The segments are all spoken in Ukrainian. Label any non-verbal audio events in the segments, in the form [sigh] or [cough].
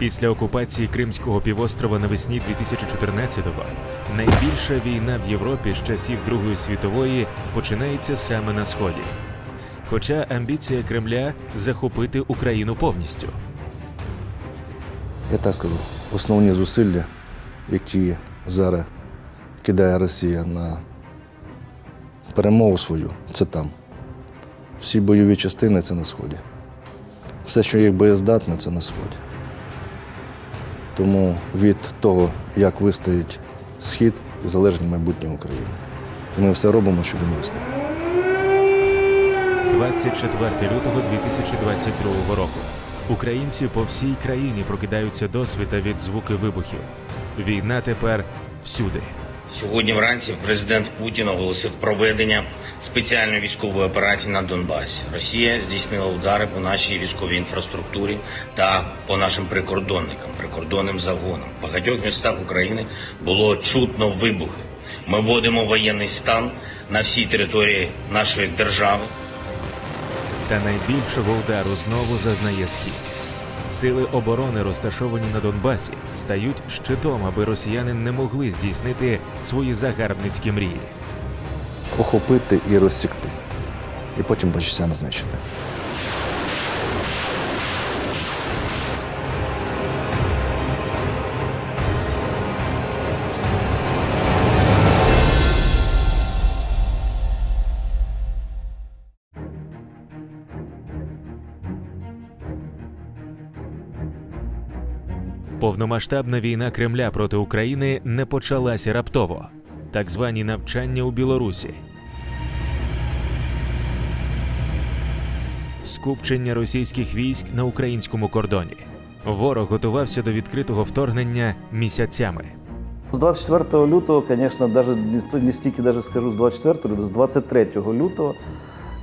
Після окупації Кримського півострова навесні 2014-го найбільша війна в Європі з часів Другої світової починається саме на сході. Хоча амбіція Кремля захопити Україну повністю. Я так скажу, основні зусилля, які зараз кидає Росія на перемогу свою, це там. Всі бойові частини це на Сході. Все, що є боєздатне, це на Сході. Тому від того, як вистоїть Схід, залежить майбутнє України. І ми все робимо, щоб він вистояв. 24 лютого 2022 року. Українці по всій країні прокидаються до світа від звуки вибухів. Війна тепер всюди. Сьогодні вранці президент Путін оголосив проведення спеціальної військової операції на Донбасі. Росія здійснила удари по нашій військовій інфраструктурі та по нашим прикордонникам, прикордонним загонам. В багатьох містах України було чутно вибухи. Ми вводимо воєнний стан на всій території нашої держави. Та найбільшого удару знову зазнає схід. Сили оборони, розташовані на Донбасі, стають щитом, аби росіяни не могли здійснити свої загарбницькі мрії. Охопити і розсікти. І потім почуттям знищити. Повномасштабна війна Кремля проти України не почалася раптово. Так звані навчання у Білорусі. Скупчення російських військ на українському кордоні. Ворог готувався до відкритого вторгнення місяцями. З 24 лютого, звісно, даже не стільки даже скажу з 24 лютого, з 23 лютого,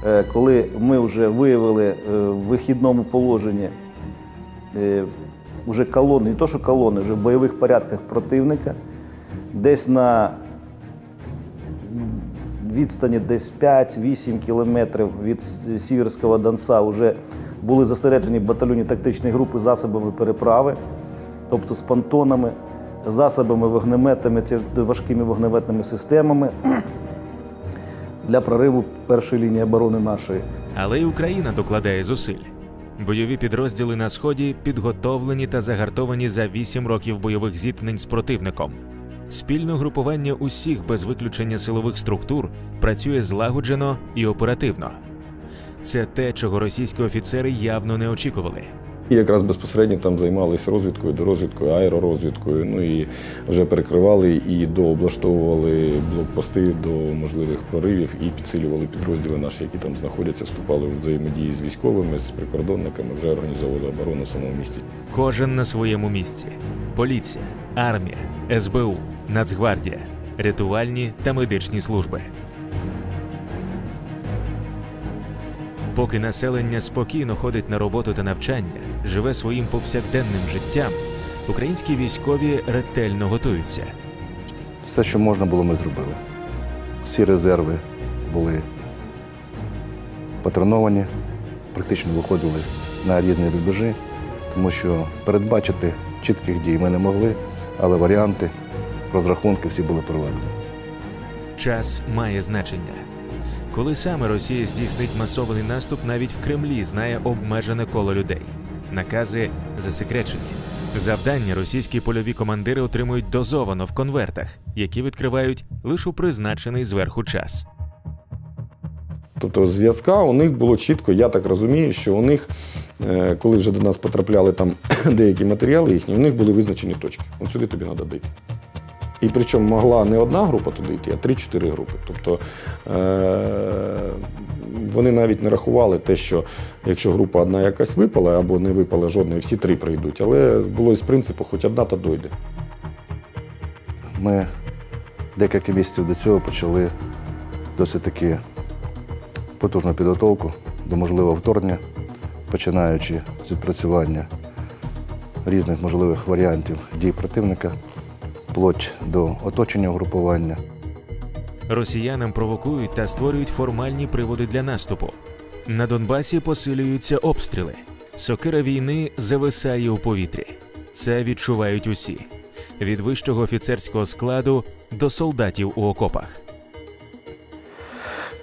е, коли ми вже виявили е, в вихідному положенні е, вже колони, не то що колони, вже в бойових порядках противника, десь на відстані десь 5-8 кілометрів від Сіверського Донца вже були зосереджені батальйонні тактичні групи засобами переправи, тобто з понтонами, засобами вогнеметами, важкими вогнеметними системами [clears throat] для прориву першої лінії оборони нашої. Але й Україна докладає зусиль. Бойові підрозділи на сході підготовлені та загартовані за 8 років бойових зіткнень з противником. Спільне групування усіх без виключення силових структур працює злагоджено і оперативно. Це те, чого російські офіцери явно не очікували. І якраз безпосередньо там займалися розвідкою, дорозвідкою, аеророзвідкою. Ну і вже перекривали і дооблаштовували блокпости до можливих проривів і підсилювали підрозділи наші, які там знаходяться, вступали в взаємодії з військовими, з прикордонниками, вже організовували оборону в самому місті. Кожен на своєму місці: поліція, армія, СБУ, Нацгвардія, рятувальні та медичні служби. Поки населення спокійно ходить на роботу та навчання, живе своїм повсякденним життям, українські військові ретельно готуються. Все, що можна було, ми зробили. Всі резерви були патроновані, практично виходили на різні рубежі, тому що передбачити чітких дій ми не могли, але варіанти, розрахунки всі були проведені. Час має значення. Коли саме Росія здійснить масований наступ, навіть в Кремлі знає обмежене коло людей. Накази засекречені. Завдання російські польові командири отримують дозовано в конвертах, які відкривають лише у призначений зверху час. Тобто зв'язка у них було чітко, я так розумію, що у них, е, коли вже до нас потрапляли там [clears throat] деякі матеріали їхні, у них були визначені точки. От сюди тобі треба дійти. І причому могла не одна група туди йти, а 3-4 групи. Тобто е- вони навіть не рахували те, що якщо група одна якась випала або не випала жодної, всі три прийдуть. Але було із принципу, хоч одна та дойде. Ми декілька місяців до цього почали досить таки потужну підготовку до можливого вторгнення, починаючи з відпрацювання різних можливих варіантів дій противника, вплоть до оточення угрупування. Росіянам провокують та створюють формальні приводи для наступу. На Донбасі посилюються обстріли. Сокира війни зависає у повітрі. Це відчувають усі від вищого офіцерського складу до солдатів у окопах.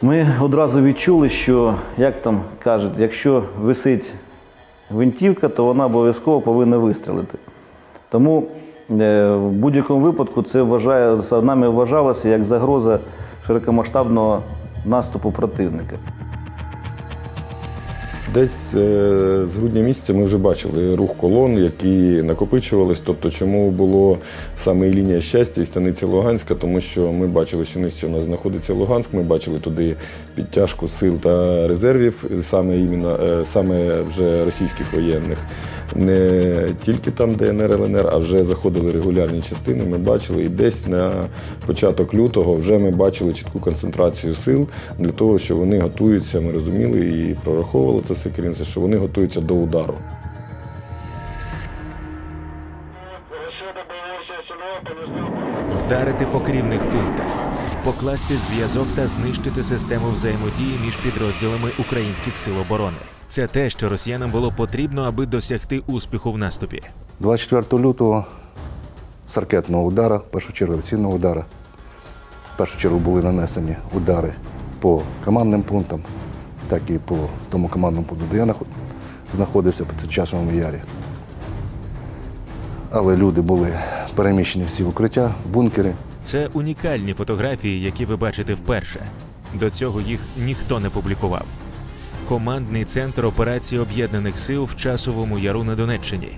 Ми одразу відчули, що, як там кажуть, якщо висить гвинтівка, то вона обов'язково повинна вистрілити. Тому в будь-якому випадку це вважає, нами вважалося як загроза широкомасштабного наступу противника. Десь е, з грудня місяця ми вже бачили рух колон, які накопичувались. Тобто, чому було саме лінія щастя і станиця Луганська, тому що ми бачили, що нижче в нас знаходиться Луганськ. Ми бачили туди підтяжку сил та резервів, саме іменно е, саме вже російських воєнних. Не тільки там ДНР, ЛНР, а вже заходили регулярні частини. Ми бачили, і десь на початок лютого вже ми бачили чітку концентрацію сил для того, що вони готуються. Ми розуміли і прораховували це все керівництво, що вони готуються до удару. вдарити по керівних пунктах, покласти зв'язок та знищити систему взаємодії між підрозділами українських сил оборони. Це те, що росіянам було потрібно, аби досягти успіху в наступі. 24 лютого з ракетного удара, в першу чергу авіаційного удара, в першу чергу були нанесені удари по командним пунктам, так і по тому командному пункту, де я знаходився по часовому ярі. Але люди були переміщені всі в укриття, в бункери. Це унікальні фотографії, які ви бачите вперше. До цього їх ніхто не публікував. Командний центр операції Об'єднаних сил в часовому яру на Донеччині.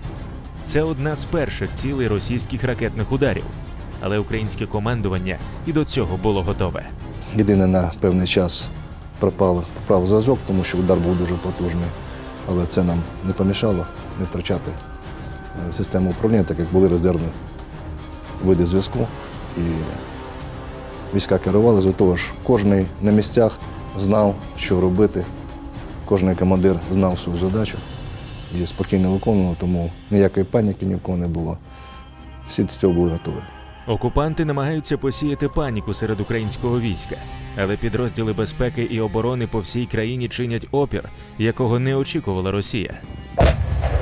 Це одна з перших цілей російських ракетних ударів, але українське командування і до цього було готове. Єдине на певний час пропав, пропав зв'язок, тому що удар був дуже потужний. Але це нам не помішало не втрачати е, систему управління, так як були резервні види зв'язку. І війська керували за того ж, кожен на місцях знав, що робити. Кожен командир знав свою задачу і спокійно виконував, тому ніякої паніки ні в кого не було. Всі до цього були готові. Окупанти намагаються посіяти паніку серед українського війська, але підрозділи безпеки і оборони по всій країні чинять опір, якого не очікувала Росія.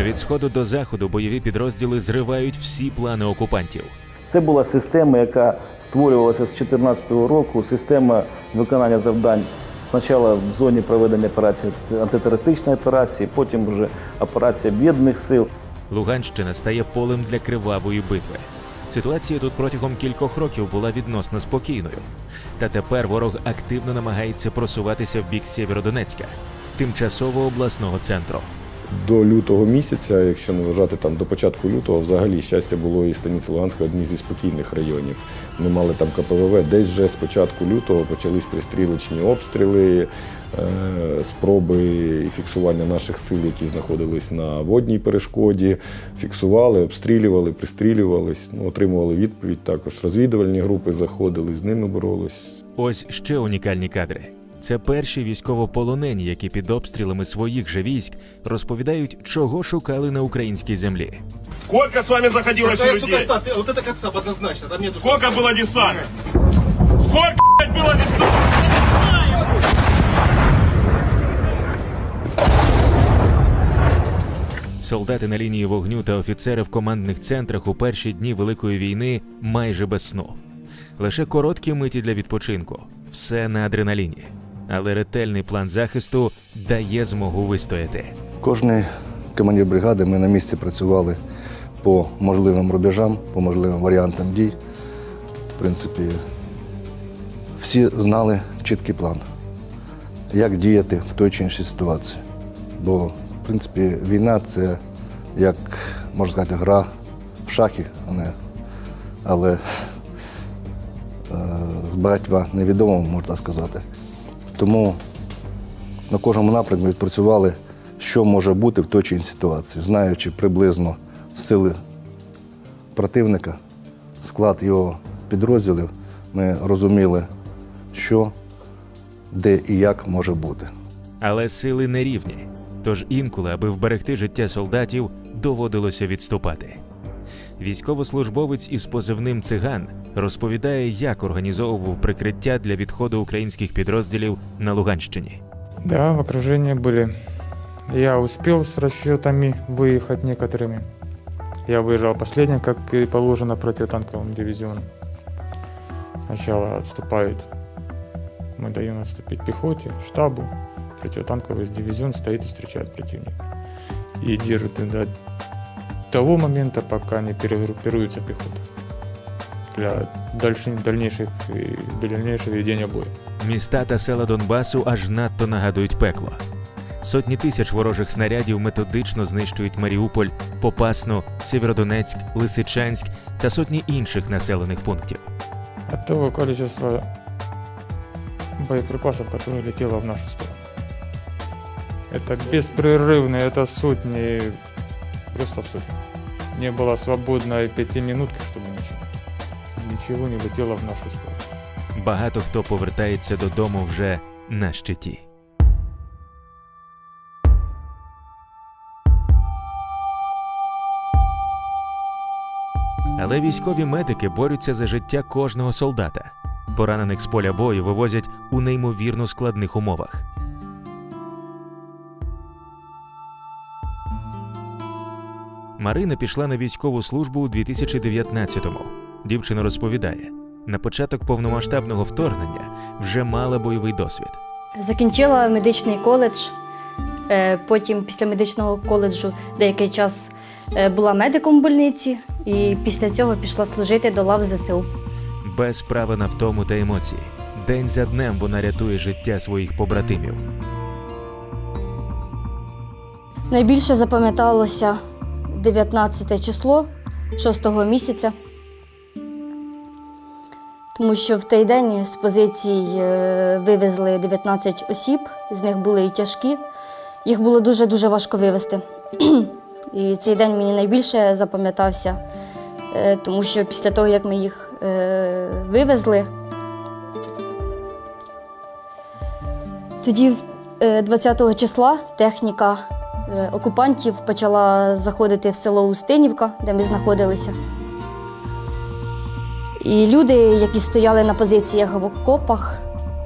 Від сходу до заходу бойові підрозділи зривають всі плани окупантів. Це була система, яка створювалася з 2014 року, система виконання завдань. Спочатку в зоні проведення операції антитерористичної операції, потім вже операція об'єднаних сил. Луганщина стає полем для кривавої битви. Ситуація тут протягом кількох років була відносно спокійною. Та тепер ворог активно намагається просуватися в бік Сєвєродонецька, тимчасово обласного центру. До лютого місяця, якщо не вважати там до початку лютого, взагалі щастя було і станиця Луганська одні зі спокійних районів. Ми мали там КПВВ. Десь вже з початку лютого почались пристрілочні обстріли, е, спроби і фіксування наших сил, які знаходились на водній перешкоді. Фіксували, обстрілювали, пристрілювались, ну, отримували відповідь. Також розвідувальні групи заходили, з ними боролись. Ось ще унікальні кадри. Це перші військовополонені, які під обстрілами своїх же військ розповідають, чого шукали на українській землі. Сколько с вами заходилось Это, людей? сука, штаб. Вот это Кацап однозначно. Там нету Сколько было десанта? Сколько блядь, было десанта? Солдати на лінії вогню та офіцери в командних центрах у перші дні Великої війни майже без сну. Лише короткі миті для відпочинку, все на адреналіні. Але ретельний план захисту дає змогу вистояти. Кожний командир бригади ми на місці працювали по можливим рубежам, по можливим варіантам дій. В принципі, всі знали чіткий план, як діяти в той чи іншій ситуації. Бо, в принципі, війна це, як можна сказати, гра в шахи, але е, з багатьма невідомими, можна сказати. Тому на кожному напрямку відпрацювали, що може бути в той чи іншій ситуації, знаючи приблизно сили противника, склад його підрозділів, ми розуміли, що, де і як може бути. Але сили не рівні. Тож інколи, аби вберегти життя солдатів, доводилося відступати. Військовослужбовець із позивним циган розповідає, як організовував прикриття для відходу українських підрозділів на Луганщині. Да, в окружении были. Я успел с расчетами выехать некоторыми. Я выезжал последним, как и положено противотанковым дивизионом. Сначала отступает, мы даем отступить пехоте, штабу. Противотанковый дивизион стоит и встречает противника. И держит до того момента, пока не перегруппируется пехота. Для дальше- дальнейших, для дальнейшего ведения боя. Міста та села Донбасу аж надто нагадують пекло. Сотні тисяч ворожих снарядів методично знищують Маріуполь, Попасну, Сєвєродонецьк, Лисичанськ та сотні інших населених пунктів. От того количества боеприпасов, которые летело в нашу сторону. Это беспрерывно, это сотни, просто сотни. Не было свободной пяти минутки, чтобы ничего. Ничего не летело в нашу сторону. Багато хто повертається додому вже на щиті. Але військові медики борються за життя кожного солдата. Поранених з поля бою вивозять у неймовірно складних умовах. Марина пішла на військову службу у 2019-му. Дівчина розповідає, на початок повномасштабного вторгнення вже мала бойовий досвід. Закінчила медичний коледж. Е, Потім після медичного коледжу деякий час е, була медиком в больниці, і після цього пішла служити до лав ЗСУ. Без права на втому та емоції. День за днем вона рятує життя своїх побратимів. Найбільше запам'яталося 19 число 6 місяця, тому що в той день з позицій е, вивезли 19 осіб, з них були і тяжкі. Їх було дуже-дуже важко вивезти. [clears throat] І цей день мені найбільше запам'ятався, е, тому що після того, як ми їх е, вивезли, тоді е, 20 числа техніка окупантів почала заходити в село Устинівка, де ми знаходилися. І люди, які стояли на позиціях в окопах,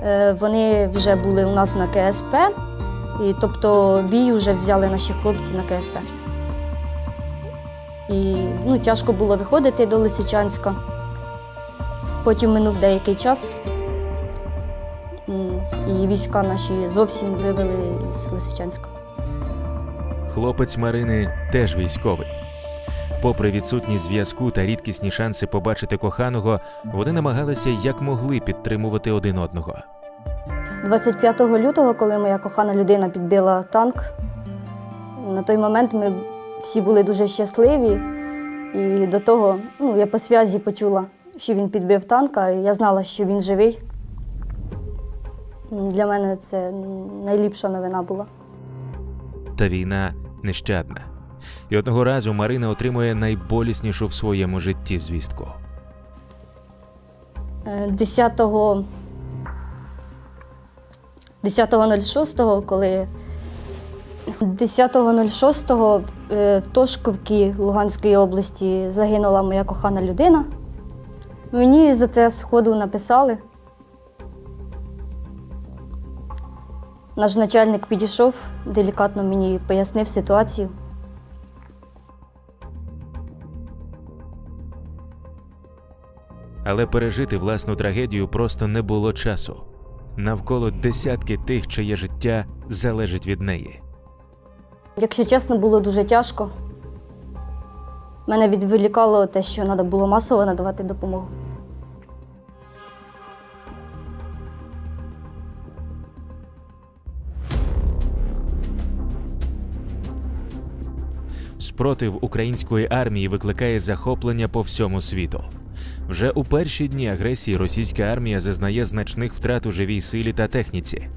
е, вони вже були у нас на КСП, і тобто бій вже взяли наші хлопці на КСП. І ну, тяжко було виходити до Лисичанська. Потім минув деякий час, і війська наші зовсім вивели з Лисичанська. Хлопець Марини теж військовий. Попри відсутність зв'язку та рідкісні шанси побачити коханого, вони намагалися як могли підтримувати один одного. 25 лютого, коли моя кохана людина підбила танк, на той момент ми всі були дуже щасливі. І до того ну, я по зв'язі почула, що він підбив танка, і я знала, що він живий. Для мене це найліпша новина була. Та війна нещадна. І одного разу Марина отримує найболіснішу в своєму житті звістку. Е, 10 10.06, коли 10.06 е, в Тошковці Луганської області загинула моя кохана людина. Мені за це сходу написали. Наш начальник підійшов, делікатно мені пояснив ситуацію. Але пережити власну трагедію просто не було часу. Навколо десятки тих, чиє життя залежить від неї. Якщо чесно, було дуже тяжко. Мене відволікало те, що треба було масово надавати допомогу. Спротив української армії викликає захоплення по всьому світу. Вже у перші дні агресії російська армія зазнає значних втрат у живій силі та техніці.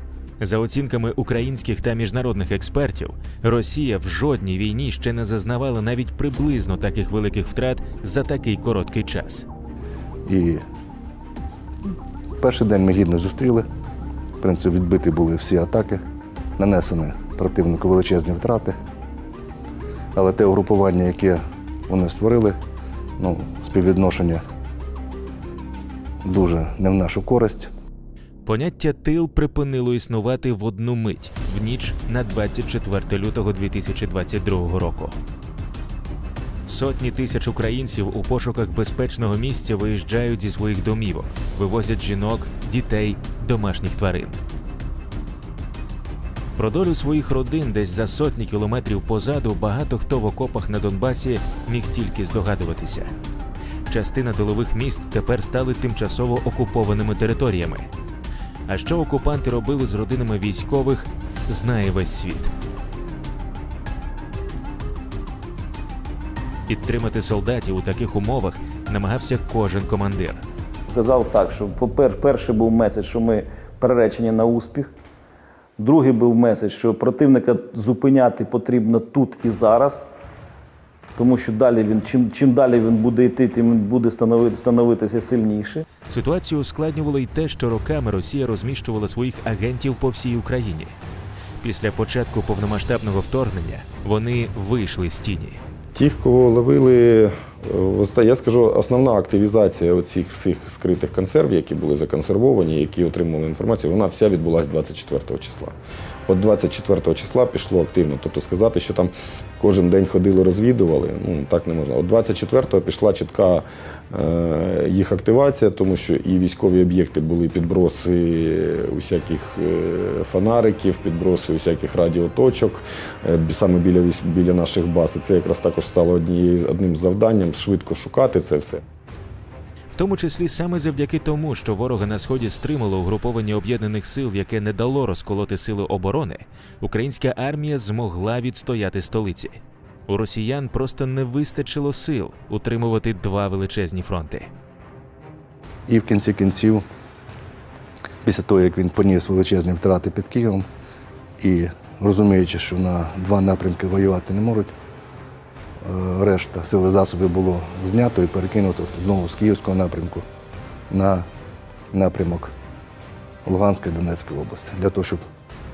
За оцінками українських та міжнародних експертів, Росія в жодній війні ще не зазнавала навіть приблизно таких великих втрат за такий короткий час. І перший день ми гідно зустріли. В принципі, відбиті були всі атаки, нанесені противнику величезні втрати. Але те угрупування, яке вони створили, ну, співвідношення дуже не в нашу користь. Поняття тил припинило існувати в одну мить в ніч на 24 лютого 2022 року. Сотні тисяч українців у пошуках безпечного місця виїжджають зі своїх домівок, вивозять жінок, дітей, домашніх тварин. Про долю своїх родин десь за сотні кілометрів позаду багато хто в окопах на Донбасі міг тільки здогадуватися. Частина тилових міст тепер стали тимчасово окупованими територіями. А що окупанти робили з родинами військових, знає весь світ. Підтримати солдатів у таких умовах намагався кожен командир. Сказав так, що перший був меседж, що ми переречені на успіх. Другий був меседж, що противника зупиняти потрібно тут і зараз, тому що далі він, чим, чим далі він буде йти, тим він буде становити, становитися сильніше. Ситуацію ускладнювало й те, що роками Росія розміщувала своїх агентів по всій Україні. Після початку повномасштабного вторгнення вони вийшли з тіні. Тих, кого ловили, я скажу, основна активізація оцих всіх скритих консервів, які були законсервовані, які отримували інформацію, вона вся відбулася 24 числа. От 24 числа пішло активно. Тобто сказати, що там кожен день ходили, розвідували, ну так не можна. От 24-го пішла чітка е, їх активація, тому що і військові об'єкти були підброси усяких е, фонариків, підброси усяких радіоточок е, саме біля, біля наших баз. І це якраз також стало однією, одним завданням швидко шукати це все. В тому числі саме завдяки тому, що ворога на сході стримало угруповання об'єднаних сил, яке не дало розколоти сили оборони, українська армія змогла відстояти столиці. У росіян просто не вистачило сил утримувати два величезні фронти. І в кінці кінців, після того, як він поніс величезні втрати під Києвом, і розуміючи, що на два напрямки воювати не можуть, решта сили засобів було знято і перекинуто знову з Київського напрямку на напрямок Луганської Донецької області, для того, щоб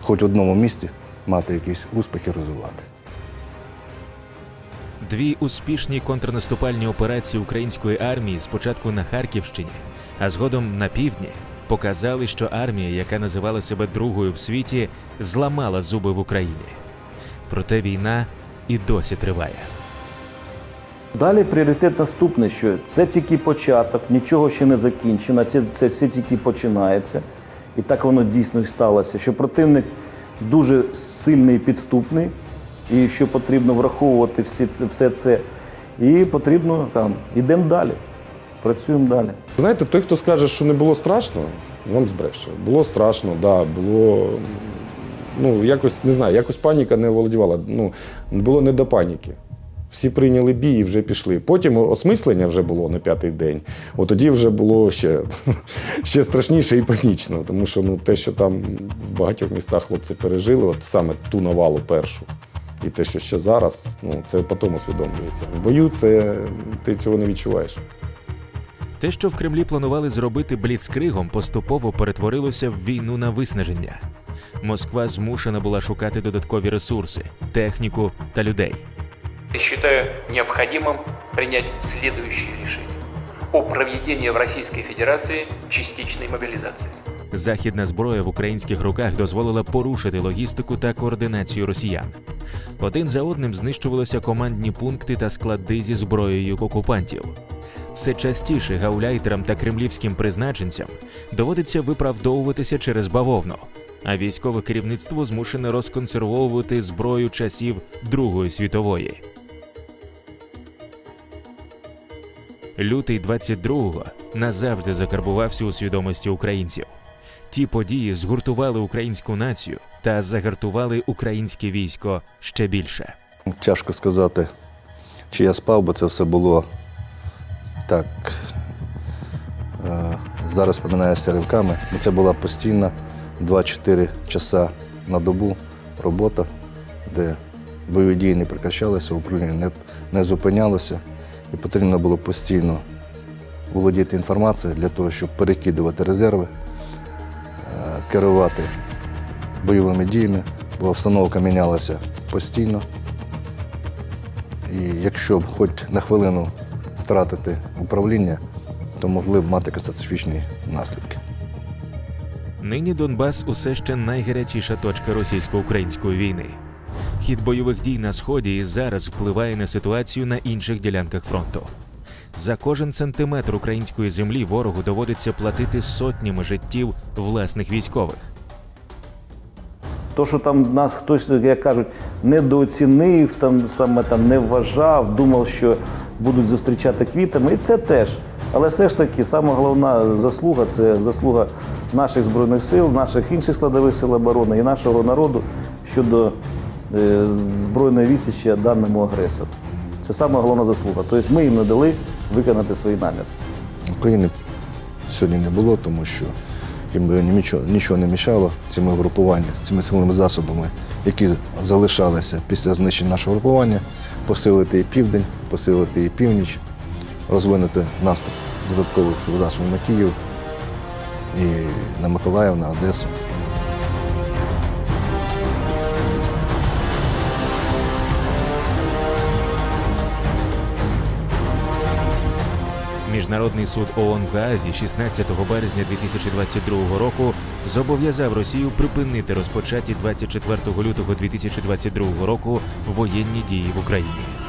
хоч в одному місті мати якийсь успіх і розвивати. Дві успішні контрнаступальні операції української армії спочатку на Харківщині, а згодом на півдні, показали, що армія, яка називала себе другою в світі, зламала зуби в Україні. Проте війна і досі триває. Далі пріоритет наступний, що це тільки початок, нічого ще не закінчено, це, це все тільки починається. І так воно дійсно і сталося, що противник дуже сильний і підступний, і що потрібно враховувати всі це, все це. І потрібно там, ідемо далі, працюємо далі. Знаєте, той, хто скаже, що не було страшно, вам збреше. Було страшно, да, було. Ну, якось не знаю, якось паніка не оволодівала. Ну, було не до паніки. Всі прийняли бій і вже пішли. Потім осмислення вже було на п'ятий день. От тоді вже було ще, [laughs] ще страшніше і панічно, тому що ну, те, що там в багатьох містах хлопці пережили, от саме ту навалу першу. І те, що ще зараз, ну це потім усвідомлюється. В бою це ти цього не відчуваєш. Те, що в Кремлі планували зробити бліцкригом, поступово перетворилося в війну на виснаження. Москва змушена була шукати додаткові ресурси, техніку та людей. Считаю необходимым принять следующее решение о проведении в Российской Федерации частичной мобилизации. Західна зброя в українських руках дозволила порушити логістику та координацію росіян. Один за одним знищувалися командні пункти та склади зі зброєю окупантів. Все частіше гауляйтерам та кремлівським призначенцям доводиться виправдовуватися через бавовну, а військове керівництво змушене розконсервовувати зброю часів Другої світової. Лютий 22-го назавжди закарбувався у свідомості українців. Ті події згуртували українську націю та загартували українське військо ще більше. Тяжко сказати, чи я спав, бо це все було так. е, Зараз пам'ятаюся ривками. Це була постійна 2-4 часа на добу робота, де бойові дії не прекращалися, управління не, не зупинялося. І потрібно було постійно володіти інформацією для того, щоб перекидувати резерви, е, керувати бойовими діями, бо обстановка мінялася постійно. І якщо б хоч на хвилину втратити управління, то могли б мати катастрофічні наслідки. Нині Донбас усе ще найгарячіша точка російсько-української війни. Хід бойових дій на сході і зараз впливає на ситуацію на інших ділянках фронту. За кожен сантиметр української землі ворогу доводиться платити сотнями життів власних військових. То, що там нас хтось, як кажуть, недооцінив, там саме там не вважав, думав, що будуть зустрічати квітами, і це теж. Але все ж таки, сама головна заслуга це заслуга наших збройних сил, наших інших складових сил оборони і нашого народу щодо збройної відсічі даному агресору. Це сама головна заслуга. Тобто ми їм не дали виконати свої наміри. України сьогодні не було, тому що їм нічого, нічого не мішало цими групуваннями, цими силовими засобами, які залишалися після знищення нашого групування, посилити і південь, посилити і північ, розвинути наступ додаткових сил засобів на Київ і на Миколаїв, на Одесу. Міжнародний суд ООН в Гаазі 16 березня 2022 року зобов'язав Росію припинити розпочаті 24 лютого 2022 року воєнні дії в Україні.